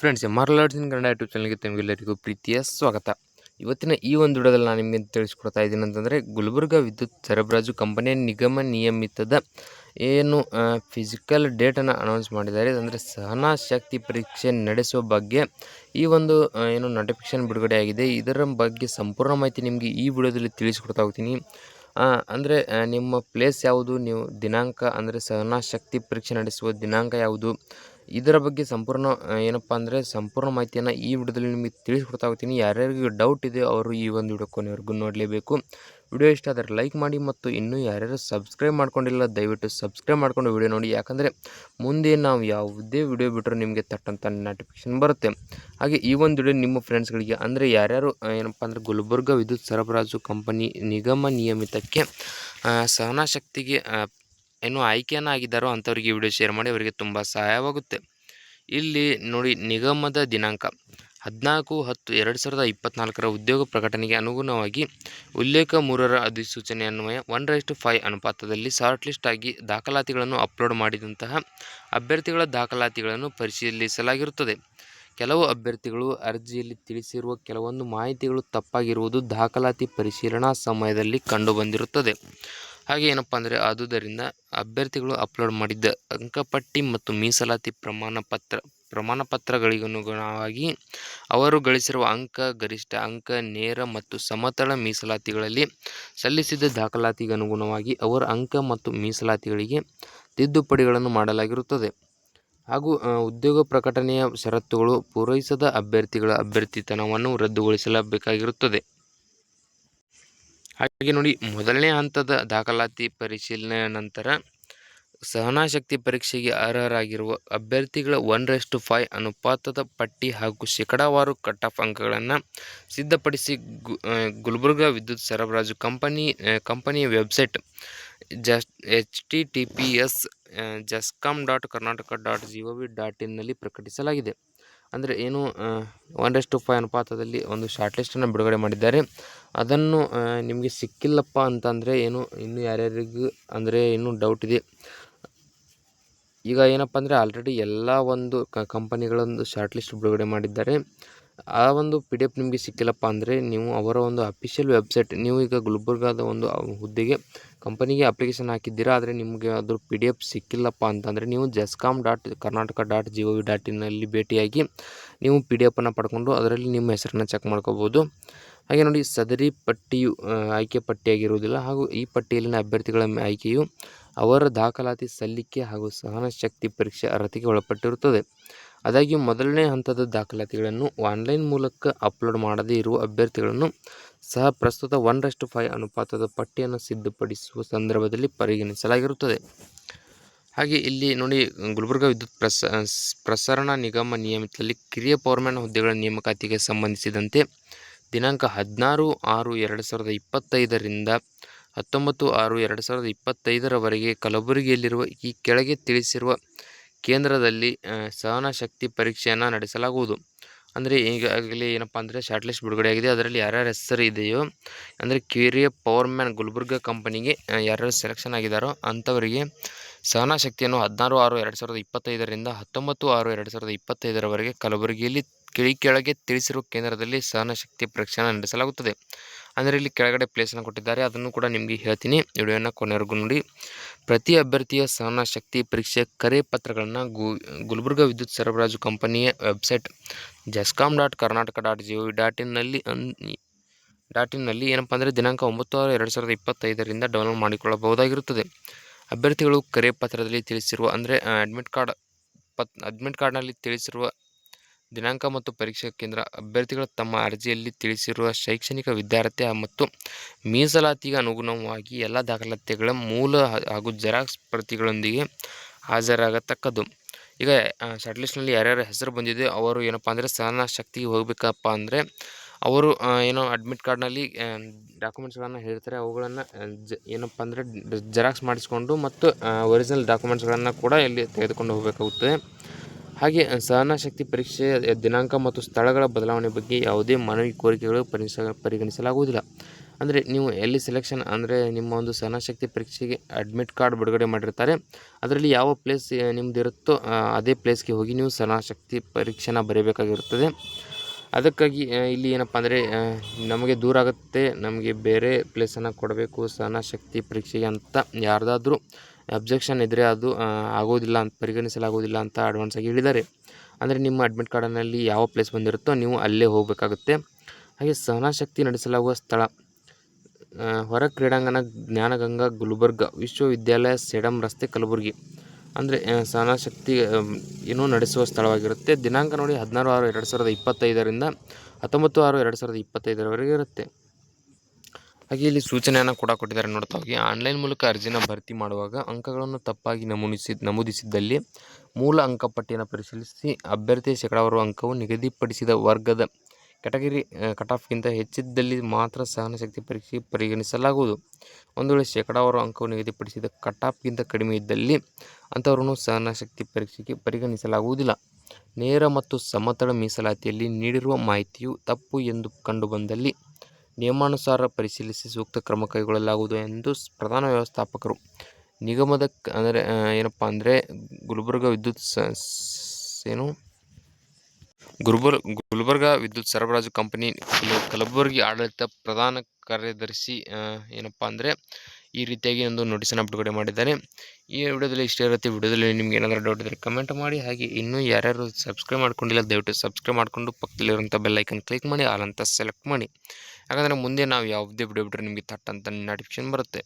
Friends M R Kannada YouTube ಚಾನಲ್ಗೆ ತಮಗೆಲ್ಲರಿಗೂ ಪ್ರೀತಿಯ ಸ್ವಾಗತ. ಇವತ್ತಿನ ಈ ಒಂದು ವಿಡಿಯೋದಲ್ಲಿ ನಾನು ನಿಮಗೆ ತಿಳಿಸ್ಕೊಡ್ತಾ ಇದ್ದೀನಿ ಅಂತಂದರೆ, ಗುಲ್ಬರ್ಗ ವಿದ್ಯುತ್ ಸರಬರಾಜು ಕಂಪನಿಯ ನಿಗಮ ನಿಯಮಿತದ ಏನು ಫಿಸಿಕಲ್ ಡೇಟನ್ನು ಅನೌನ್ಸ್ ಮಾಡಿದ್ದಾರೆ. ಅಂದರೆ ಸಹನಾ ಶಕ್ತಿ ಪರೀಕ್ಷೆ ನಡೆಸುವ ಬಗ್ಗೆ ಈ ಒಂದು ಏನು ನೋಟಿಫಿಕೇಶನ್ ಬಿಡುಗಡೆ ಆಗಿದೆ. ಇದರ ಬಗ್ಗೆ ಸಂಪೂರ್ಣ ಮಾಹಿತಿ ನಿಮಗೆ ಈ ವಿಡಿಯೋದಲ್ಲಿ ತಿಳಿಸ್ಕೊಡ್ತಾ ಹೋಗ್ತೀನಿ. ಅಂದರೆ ನಿಮ್ಮ ಪ್ಲೇಸ್ ಯಾವುದು? ನೀವು ದಿನಾಂಕ, ಅಂದರೆ ಸಹನಾ ಶಕ್ತಿ ಪರೀಕ್ಷೆ ನಡೆಸುವ ದಿನಾಂಕ ಯಾವುದು? ಇದರ ಬಗ್ಗೆ ಸಂಪೂರ್ಣ ಏನಪ್ಪ ಅಂದರೆ ಸಂಪೂರ್ಣ ಮಾಹಿತಿಯನ್ನು ಈ ವಿಡಿಯೋದಲ್ಲಿ ನಿಮಗೆ ತಿಳಿಸ್ಕೊಡ್ತಾ ಹೋಗ್ತೀನಿ. ಯಾರ್ಯಾರಿಗೆ ಡೌಟ್ ಇದೆ ಅವರು ಈ ಒಂದು ವಿಡಿಯೋ ಕೊನೆವರೆಗೂ ನೋಡಲೇಬೇಕು. ವಿಡಿಯೋ ಇಷ್ಟ ಆದರೆ ಲೈಕ್ ಮಾಡಿ ಮತ್ತು ಇನ್ನೂ ಯಾರ್ಯಾರು ಸಬ್ಸ್ಕ್ರೈಬ್ ಮಾಡ್ಕೊಂಡಿಲ್ಲ, ದಯವಿಟ್ಟು ಸಬ್ಸ್ಕ್ರೈಬ್ ಮಾಡ್ಕೊಂಡು ವಿಡಿಯೋ ನೋಡಿ. ಯಾಕಂದರೆ ಮುಂದೆ ನಾವು ಯಾವುದೇ ವಿಡಿಯೋ ಬಿಟ್ಟರೆ ನಿಮಗೆ ತಟ್ಟಂತ ನೋಟಿಫಿಕೇಶನ್ ಬರುತ್ತೆ. ಹಾಗೆ ಈ ಒಂದು ವಿಡಿಯೋ ನಿಮ್ಮ ಫ್ರೆಂಡ್ಸ್ಗಳಿಗೆ ಅಂದರೆ ಯಾರ್ಯಾರು ಏನಪ್ಪ ಅಂದರೆ ಗುಲ್ಬರ್ಗ ವಿದ್ಯುತ್ ಸರಬರಾಜು ಕಂಪನಿ ನಿಗಮ ನಿಯಮಿತಕ್ಕೆ ಸಹನಾ ಶಕ್ತಿಗೆ ಏನು ಆಯ್ಕೆಯನ್ನು ಆಗಿದ್ದಾರೋ ಈ ವಿಡಿಯೋ ಶೇರ್ ಮಾಡಿ ಅವರಿಗೆ ತುಂಬ ಸಹಾಯವಾಗುತ್ತೆ. ಇಲ್ಲಿ ನೋಡಿ ನಿಗಮದ ದಿನಾಂಕ. ಹದಿನಾಲ್ಕು ಹತ್ತು ಎರಡು ಸಾವಿರದ ಇಪ್ಪತ್ನಾಲ್ಕರ ಉದ್ಯೋಗ ಪ್ರಕಟಣೆಗೆ ಅನುಗುಣವಾಗಿ ಉಲ್ಲೇಖ ಮೂರರ ಅಧಿಸೂಚನೆ ಅನ್ವಯ ಒನ್ ರೈಸ್ಟು ಫೈವ್ ಅನುಪಾತದಲ್ಲಿ ಶಾರ್ಟ್ ಲಿಸ್ಟ್ ಆಗಿ ದಾಖಲಾತಿಗಳನ್ನು ಅಪ್ಲೋಡ್ ಮಾಡಿದಂತಹ ಅಭ್ಯರ್ಥಿಗಳ ದಾಖಲಾತಿಗಳನ್ನು ಪರಿಶೀಲಿಸಲಾಗಿರುತ್ತದೆ. ಕೆಲವು ಅಭ್ಯರ್ಥಿಗಳು ಅರ್ಜಿಯಲ್ಲಿ ತಿಳಿಸಿರುವ ಕೆಲವೊಂದು ಮಾಹಿತಿಗಳು ತಪ್ಪಾಗಿರುವುದು ದಾಖಲಾತಿ ಪರಿಶೀಲನಾ ಸಮಯದಲ್ಲಿ ಕಂಡುಬಂದಿರುತ್ತದೆ. ಹಾಗೆ ಏನಪ್ಪ ಅಂದರೆ ಆದುದರಿಂದ ಅಭ್ಯರ್ಥಿಗಳು ಅಪ್ಲೋಡ್ ಮಾಡಿದ್ದ ಅಂಕಪಟ್ಟಿ ಮತ್ತು ಮೀಸಲಾತಿ ಪ್ರಮಾಣ ಪತ್ರ, ಪ್ರಮಾಣ ಪತ್ರಗಳಿಗನುಗುಣವಾಗಿ ಅವರು ಗಳಿಸಿರುವ ಅಂಕ, ಗರಿಷ್ಠ ಅಂಕ, ನೇರ ಮತ್ತು ಸಮತಳ ಮೀಸಲಾತಿಗಳಲ್ಲಿ ಸಲ್ಲಿಸಿದ ದಾಖಲಾತಿಗೆ ಅನುಗುಣವಾಗಿ ಅವರ ಅಂಕ ಮತ್ತು ಮೀಸಲಾತಿಗಳಿಗೆ ತಿದ್ದುಪಡಿಗಳನ್ನು ಮಾಡಲಾಗಿರುತ್ತದೆ. ಹಾಗೂ ಉದ್ಯೋಗ ಪ್ರಕಟಣೆಯ ಷರತ್ತುಗಳು ಪೂರೈಸದ ಅಭ್ಯರ್ಥಿಗಳ ಅಭ್ಯರ್ಥಿತನವನ್ನು ರದ್ದುಗೊಳಿಸಲೇಬೇಕಾಗಿರುತ್ತದೆ ಹಾಗೆ ನೋಡಿ ಮೊದಲನೇ ಹಂತದ ದಾಖಲಾತಿ ಪರಿಶೀಲನೆ ನಂತರ ಸಹನಾಶಕ್ತಿ ಪರೀಕ್ಷೆಗೆ ಅರ್ಹರಾಗಿರುವ ಅಭ್ಯರ್ಥಿಗಳ ಒನ್ ರೆಸ್ಟ್ ಫೈವ್ ಅನುಪಾತದ ಪಟ್ಟಿ ಹಾಗೂ ಶೇಕಡಾವಾರು ಕಟ್ ಆಫ್ ಅಂಕಗಳನ್ನು ಸಿದ್ಧಪಡಿಸಿ ಗು ಗುಲ್ಬರ್ಗ ವಿದ್ಯುತ್ ಸರಬರಾಜು ಕಂಪನಿ ಕಂಪನಿಯ website ಜಸ್ H T T P S GESCOM dot Karnataka dot G O V dot ಇನ್ನಲ್ಲಿ ಪ್ರಕಟಿಸಲಾಗಿದೆ. ಅಂದರೆ ಏನು ಒನ್ ರೆಸ್ಟ್ ಫೈವ್ ಅನುಪಾತದಲ್ಲಿ ಒಂದು ಶಾರ್ಟ್ ಲಿಸ್ಟನ್ನು ಬಿಡುಗಡೆ ಮಾಡಿದ್ದಾರೆ. ಅದನ್ನು ನಿಮಗೆ ಸಿಕ್ಕಿಲ್ಲಪ್ಪ ಅಂತಂದರೆ ಏನು, ಇನ್ನು ಯಾರ್ಯಾರಿಗೂ ಅಂದರೆ ಇನ್ನೂ ಡೌಟ್ ಇದೆ. ಈಗ ಏನಪ್ಪ ಅಂದರೆ ಆಲ್ರೆಡಿ ಎಲ್ಲ ಒಂದು ಕಂಪನಿಗಳೊಂದು ಶಾರ್ಟ್ ಲಿಸ್ಟ್ ಬಿಡುಗಡೆ ಮಾಡಿದ್ದಾರೆ. ಆ ಒಂದು ಪಿ ಡಿ ಎಫ್ ನಿಮಗೆ ಸಿಕ್ಕಿಲ್ಲಪ್ಪ ಅಂದರೆ ನೀವು ಅವರ ಒಂದು ಅಫಿಷಿಯಲ್ ವೆಬ್ಸೈಟ್ ನೀವು ಈಗ ಗುಲ್ಬರ್ಗಾದ ಒಂದು ಹುದ್ದೆಗೆ ಕಂಪನಿಗೆ ಅಪ್ಲಿಕೇಶನ್ ಹಾಕಿದ್ದೀರಾ ಆದರೆ ನಿಮಗೆ ಅದ್ರ ಪಿ ಡಿ ಎಫ್ ಸಿಕ್ಕಿಲ್ಲಪ್ಪ ಅಂತಂದರೆ ನೀವು GESCOM dot Karnataka dot G O V dot ಇನ್ನಲ್ಲಿ ಭೇಟಿಯಾಗಿ ನೀವು ಪಿ ಡಿ ಎಫನ್ನು ಪಡ್ಕೊಂಡು ಅದರಲ್ಲಿ ನಿಮ್ಮ ಹೆಸರನ್ನು ಚೆಕ್ ಮಾಡ್ಕೋಬೋದು. ಹಾಗೆ ನೋಡಿ, ಸದರಿ ಪಟ್ಟಿಯು ಆಯ್ಕೆ ಪಟ್ಟಿಯಾಗಿರುವುದಿಲ್ಲ ಹಾಗೂ ಈ ಪಟ್ಟಿಯಲ್ಲಿನ ಅಭ್ಯರ್ಥಿಗಳ ಆಯ್ಕೆಯು ಅವರ ದಾಖಲಾತಿ ಸಲ್ಲಿಕೆ ಹಾಗೂ ಸಹನಶಕ್ತಿ ಪರೀಕ್ಷೆ ಅರ್ಹತೆಗೆ ಒಳಪಟ್ಟಿರುತ್ತದೆ. ಆದಾಗ್ಯೂ ಮೊದಲನೇ ಹಂತದ ದಾಖಲಾತಿಗಳನ್ನು ಆನ್ಲೈನ್ ಮೂಲಕ ಅಪ್ಲೋಡ್ ಮಾಡದೇ ಇರುವ ಅಭ್ಯರ್ಥಿಗಳನ್ನು ಸಹ ಪ್ರಸ್ತುತ ಒನ್ ರಷ್ಟು ಫೈವ್ ಅನುಪಾತದ ಪಟ್ಟಿಯನ್ನು ಸಿದ್ಧಪಡಿಸುವ ಸಂದರ್ಭದಲ್ಲಿ ಪರಿಗಣಿಸಲಾಗಿರುತ್ತದೆ. ಹಾಗೆ ಇಲ್ಲಿ ನೋಡಿ, ಗುಲ್ಬರ್ಗ ವಿದ್ಯುತ್ ಪ್ರಸ, ಪ್ರಸರಣ ನಿಗಮ ನಿಯಮಿತದಲ್ಲಿ ಕಿರಿಯ ಪೌರ್ಮ್ಯಾನ್ ಹುದ್ದೆಗಳ ನೇಮಕಾತಿಗೆ ಸಂಬಂಧಿಸಿದಂತೆ ದಿನಾಂಕ ಹದಿನಾರು ಆರು ಎರಡು ಸಾವಿರದ ಇಪ್ಪತ್ತೈದರಿಂದ ಹತ್ತೊಂಬತ್ತು ಆರು ಎರಡು ಸಾವಿರದ ಇಪ್ಪತ್ತೈದರವರೆಗೆ ಕಲಬುರಗಿಯಲ್ಲಿರುವ ಈ ಕೆಳಗೆ ತಿಳಿಸಿರುವ ಕೇಂದ್ರದಲ್ಲಿ ಸಹನಶಕ್ತಿ ಶಕ್ತಿ ಪರೀಕ್ಷೆಯನ್ನು ನಡೆಸಲಾಗುವುದು. ಅಂದರೆ ಈಗಾಗಲೇ ಏನಪ್ಪ ಅಂದರೆ ಶಾರ್ಟ್ ಲಿಸ್ಟ್ ಬಿಡುಗಡೆಯಾಗಿದೆ ಅದರಲ್ಲಿ ಯಾರ್ಯಾರ ಹೆಸರು ಇದೆಯೋ, ಅಂದರೆ ಕಿರಿಯ ಪವರ್ಮ್ಯಾನ್ ಗುಲ್ಬರ್ಗ ಕಂಪನಿಗೆ ಯಾರ್ಯಾರು ಸೆಲೆಕ್ಷನ್ ಆಗಿದ್ದಾರೋ ಅಂಥವರಿಗೆ ಸಹನಾ ಶಕ್ತಿಯನ್ನು ಹದಿನಾರು ಆರು ಎರಡು ಸಾವಿರದ ಇಪ್ಪತ್ತೈದರಿಂದ ಹತ್ತೊಂಬತ್ತು ಆರು ಎರಡು ಸಾವಿರದ ಇಪ್ಪತ್ತೈದರವರೆಗೆ ಕಲಬುರಗಿಯಲ್ಲಿ ಕೆಳಿ ಕೆಳಗೆ ತಿಳಿಸಿರುವ ಕೇಂದ್ರದಲ್ಲಿ ಸಹನ ಶಕ್ತಿ ಪರೀಕ್ಷೆಯನ್ನು ನಡೆಸಲಾಗುತ್ತದೆ. ಅಂದರೆ ಇಲ್ಲಿ ಕೆಳಗಡೆ ಪ್ಲೇಸನ್ನು ಕೊಟ್ಟಿದ್ದಾರೆ. ಅದನ್ನು ಕೂಡ ನಿಮಗೆ ಹೇಳ್ತೀನಿ. ವಿಡಿಯೋನ ಕೊನೆವರೆಗೂ ನೋಡಿ. ಪ್ರತಿ ಅಭ್ಯರ್ಥಿಯ ಸಹನ ಶಕ್ತಿ ಪರೀಕ್ಷೆ ಕರೆ ಪತ್ರಗಳನ್ನು ಗುಲ್ಬರ್ಗ ವಿದ್ಯುತ್ ಸರಬರಾಜು ಕಂಪನಿಯ website GESCOM dot Karnataka dot G O dot ಇನ್ನಲ್ಲಿ dot ಇನ್ನಲ್ಲಿ ಏನಪ್ಪ ಅಂದರೆ ದಿನಾಂಕ ಒಂಬತ್ತು ಆರು ಎರಡು ಸಾವಿರದ ಇಪ್ಪತ್ತೈದರಿಂದ ಡೌನ್ಲೋಡ್ ಮಾಡಿಕೊಳ್ಳಬಹುದಾಗಿರುತ್ತದೆ. ಅಭ್ಯರ್ಥಿಗಳು ಕರೆ ಪತ್ರದಲ್ಲಿ ತಿಳಿಸಿರುವ ಅಂದರೆ ಅಡ್ಮಿಟ್ ಕಾರ್ಡ್ ಪತ್ ಅಡ್ಮಿಟ್ ಕಾರ್ಡ್ನಲ್ಲಿ ತಿಳಿಸಿರುವ ದಿನಾಂಕ ಮತ್ತು ಪರೀಕ್ಷಾ ಕೇಂದ್ರ ಅಭ್ಯರ್ಥಿಗಳು ತಮ್ಮ ಅರ್ಜಿಯಲ್ಲಿ ತಿಳಿಸಿರುವ ಶೈಕ್ಷಣಿಕ ವಿದ್ಯಾರ್ಥಿ ಮತ್ತು ಮೀಸಲಾತಿಗೆ ಅನುಗುಣವಾಗಿ ಎಲ್ಲ ದಾಖಲಾತಿಗಳ ಮೂಲ ಹಾಗೂ ಜೆರಾಕ್ಸ್ ಪ್ರತಿಗಳೊಂದಿಗೆ ಹಾಜರಾಗತಕ್ಕದ್ದು. ಈಗ ಶಾರ್ಟ್ ಲಿಸ್ಟ್ನಲ್ಲಿ ಯಾರ್ಯಾರ ಹೆಸರು ಬಂದಿದೆ, ಅವರು ಏನಪ್ಪ ಅಂದರೆ ಸಹನ ಶಕ್ತಿಗೆ ಹೋಗಬೇಕಪ್ಪ ಅಂದರೆ ಅವರು ಏನೋ ಅಡ್ಮಿಟ್ ಕಾರ್ಡ್ನಲ್ಲಿ ಡಾಕ್ಯುಮೆಂಟ್ಸ್ಗಳನ್ನು ಹೇಳ್ತಾರೆ ಅವುಗಳನ್ನು ಜ, ಏನಪ್ಪ ಅಂದರೆ ಜೆರಾಕ್ಸ್ ಮಾಡಿಸಿಕೊಂಡು ಮತ್ತು ಒರಿಜಿನಲ್ ಡಾಕ್ಯುಮೆಂಟ್ಸ್ಗಳನ್ನು ಕೂಡ ಇಲ್ಲಿ ತೆಗೆದುಕೊಂಡು ಹೋಗಬೇಕಾಗುತ್ತದೆ. ಹಾಗೆ ಸಹನಶಕ್ತಿ ಪರೀಕ್ಷೆಯ ದಿನಾಂಕ ಮತ್ತು ಸ್ಥಳಗಳ ಬದಲಾವಣೆ ಬಗ್ಗೆ ಯಾವುದೇ ಮನವಿ ಕೋರಿಕೆಗಳು ಪರಿಸ ಪರಿಗಣಿಸಲಾಗುವುದಿಲ್ಲ. ಅಂದರೆ ನೀವು ಎಲ್ಲಿ ಸೆಲೆಕ್ಷನ್ ಅಂದರೆ ನಿಮ್ಮ ಒಂದು ಸಹನಶಕ್ತಿ ಪರೀಕ್ಷೆಗೆ ಅಡ್ಮಿಟ್ ಕಾರ್ಡ್ ಬಿಡುಗಡೆ ಮಾಡಿರ್ತಾರೆ. ಅದರಲ್ಲಿ ಯಾವ ಪ್ಲೇಸ್ ನಿಮ್ಮದಿರುತ್ತೋ ಅದೇ ಪ್ಲೇಸ್ಗೆ ಹೋಗಿ ನೀವು ಸಹನಶಕ್ತಿ ಪರೀಕ್ಷೆನ ಬರೀಬೇಕಾಗಿರುತ್ತದೆ. ಅದಕ್ಕಾಗಿ ಇಲ್ಲಿ ಏನಪ್ಪ ಅಂದರೆ ನಮಗೆ ದೂರ ಆಗುತ್ತೆ, ನಮಗೆ ಬೇರೆ ಪ್ಲೇಸನ್ನು ಕೊಡಬೇಕು ಸಹನಶಕ್ತಿ ಪರೀಕ್ಷೆಗೆ ಅಂತ ಯಾರ್ದಾದ್ರೂ. ಅಬ್ಜೆಕ್ಷನ್ ಇದ್ದರೆ ಅದು ಆಗೋದಿಲ್ಲ ಅಂತ, ಪರಿಗಣಿಸಲಾಗೋದಿಲ್ಲ ಅಂತ ಅಡ್ವಾನ್ಸ್ ಆಗಿ ಹೇಳಿದ್ದಾರೆ. ಅಂದರೆ ನಿಮ್ಮ ಅಡ್ಮಿಟ್ ಕಾರ್ಡ್ನಲ್ಲಿ ಯಾವ ಪ್ಲೇಸ್ ಬಂದಿರುತ್ತೋ ನೀವು ಅಲ್ಲೇ ಹೋಗಬೇಕಾಗುತ್ತೆ. ಹಾಗೆ ಸಹನಾಶಕ್ತಿ ನಡೆಸಲಾಗುವ ಸ್ಥಳ ಹೊರ ಕ್ರೀಡಾಂಗಣ ಜ್ಞಾನಗಂಗಾ ಗುಲ್ಬರ್ಗ ವಿಶ್ವವಿದ್ಯಾಲಯ ಸೇಡಂ ರಸ್ತೆ ಕಲಬುರಗಿ. ಅಂದರೆ ಸಹನಾಶಕ್ತಿ ಏನೋ ನಡೆಸುವ ಸ್ಥಳವಾಗಿರುತ್ತೆ. ದಿನಾಂಕ ನೋಡಿ ಹದಿನಾರು ಆರು ಎರಡು ಸಾವಿರದ ಇಪ್ಪತ್ತೈದರಿಂದ ಹತ್ತೊಂಬತ್ತು ಆರು ಎರಡು ಸಾವಿರದ ಇಪ್ಪತ್ತೈದರವರೆಗೆ ಇರುತ್ತೆ. ಹಾಗೆ ಇಲ್ಲಿ ಸೂಚನೆಯನ್ನು ಕೂಡ ಕೊಟ್ಟಿದ್ದಾರೆ ನೋಡ್ತಾ ಹೋಗಿ. ಆನ್ಲೈನ್ ಮೂಲಕ ಅರ್ಜಿನ ಭರ್ತಿ ಮಾಡುವಾಗ ಅಂಕಗಳನ್ನು ತಪ್ಪಾಗಿ ನಮೂದಿಸಿ, ನಮೂದಿಸಿದ್ದಲ್ಲಿ ಮೂಲ ಅಂಕಪಟ್ಟಿಯನ್ನು ಪರಿಶೀಲಿಸಿ ಅಭ್ಯರ್ಥಿಯ ಶೇಕಡಾವಾರು ಅಂಕವು ನಿಗದಿಪಡಿಸಿದ ವರ್ಗದ ಕೆಟಗರಿ ಕಟಾಫ್ಗಿಂತ ಹೆಚ್ಚಿದ್ದಲ್ಲಿ ಮಾತ್ರ ಸಹನಶಕ್ತಿ ಪರೀಕ್ಷೆ ಪರಿಗಣಿಸಲಾಗುವುದು. ಒಂದು ವೇಳೆ ಶೇಕಡಾವಾರು ಅಂಕವು ನಿಗದಿಪಡಿಸಿದ ಕಟಾಫ್ಗಿಂತ ಕಡಿಮೆ ಇದ್ದಲ್ಲಿ ಅಂಥವರನ್ನು ಸಹನಶಕ್ತಿ ಪರೀಕ್ಷೆಗೆ ಪರಿಗಣಿಸಲಾಗುವುದಿಲ್ಲ. ನೇರ ಮತ್ತು ಸಮತಳ ಮೀಸಲಾತಿಯಲ್ಲಿ ನೀಡಿರುವ ಮಾಹಿತಿಯು ತಪ್ಪು ಎಂದು ಕಂಡುಬಂದಲ್ಲಿ ನಿಯಮಾನುಸಾರ ಪರಿಶೀಲಿಸಿ ಸೂಕ್ತ ಕ್ರಮ ಕೈಗೊಳ್ಳಲಾಗುವುದು ಎಂದು ಪ್ರಧಾನ ವ್ಯವಸ್ಥಾಪಕರು ನಿಗಮದ ಅಂದರೆ ಏನಪ್ಪ ಅಂದರೆ, ಗುಲ್ಬರ್ಗ ವಿದ್ಯುತ್ ಏನು? ಗುಲ್ಬರ್, ಗುಲ್ಬರ್ಗ ವಿದ್ಯುತ್ ಸರಬರಾಜು ಕಂಪನಿ ಕಲ- ಕಲಬುರಗಿ ಆಡಳಿತ ಪ್ರಧಾನ ಕಾರ್ಯದರ್ಶಿ ಏನಪ್ಪ ಅಂದರೆ, ಈ ರೀತಿಯಾಗಿ ಒಂದು ನೋಟಿಸನ್ನು ಬಿಡುಗಡೆ ಮಾಡಿದ್ದಾರೆ. ಈ ವಿಡಿಯೋದಲ್ಲಿ ಇಷ್ಟೇ ಇರುತ್ತೆ. ವಿಡಿಯೋದಲ್ಲಿ ನಿಮ್ಗೆ ಏನಾದರೂ ಡೌಟ್ ಇದ್ದರೆ ಕಮೆಂಟ್ ಮಾಡಿ. ಹಾಗೆ ಇನ್ನೂ ಯಾರ್ಯಾರು ಸಬ್ಸ್ಕ್ರೈಬ್ ಮಾಡ್ಕೊಂಡಿಲ್ಲ, ದಯವಿಟ್ಟು ಸಬ್ಸ್ಕ್ರೈಬ್ ಮಾಡಿಕೊಂಡು ಪಕ್ಕದಲ್ಲಿರುವಂಥ ಬೆಲ್ಲೈಕನ್ ಕ್ಲಿಕ್ ಮಾಡಿ, ಆಲ್ ಅಂತ ಸೆಲೆಕ್ಟ್ ಮಾಡಿ. ಯಾಕಂದರೆ ಮುಂದೆ ನಾವು ಯಾವುದೇ ವಿಡಿಯೋ ಬಿಟ್ಟರೆ ನಿಮಗೆ ಥಟ್ ಅಂತ ನೋಟಿಫಿಕೇಶನ್ ಬರುತ್ತೆ.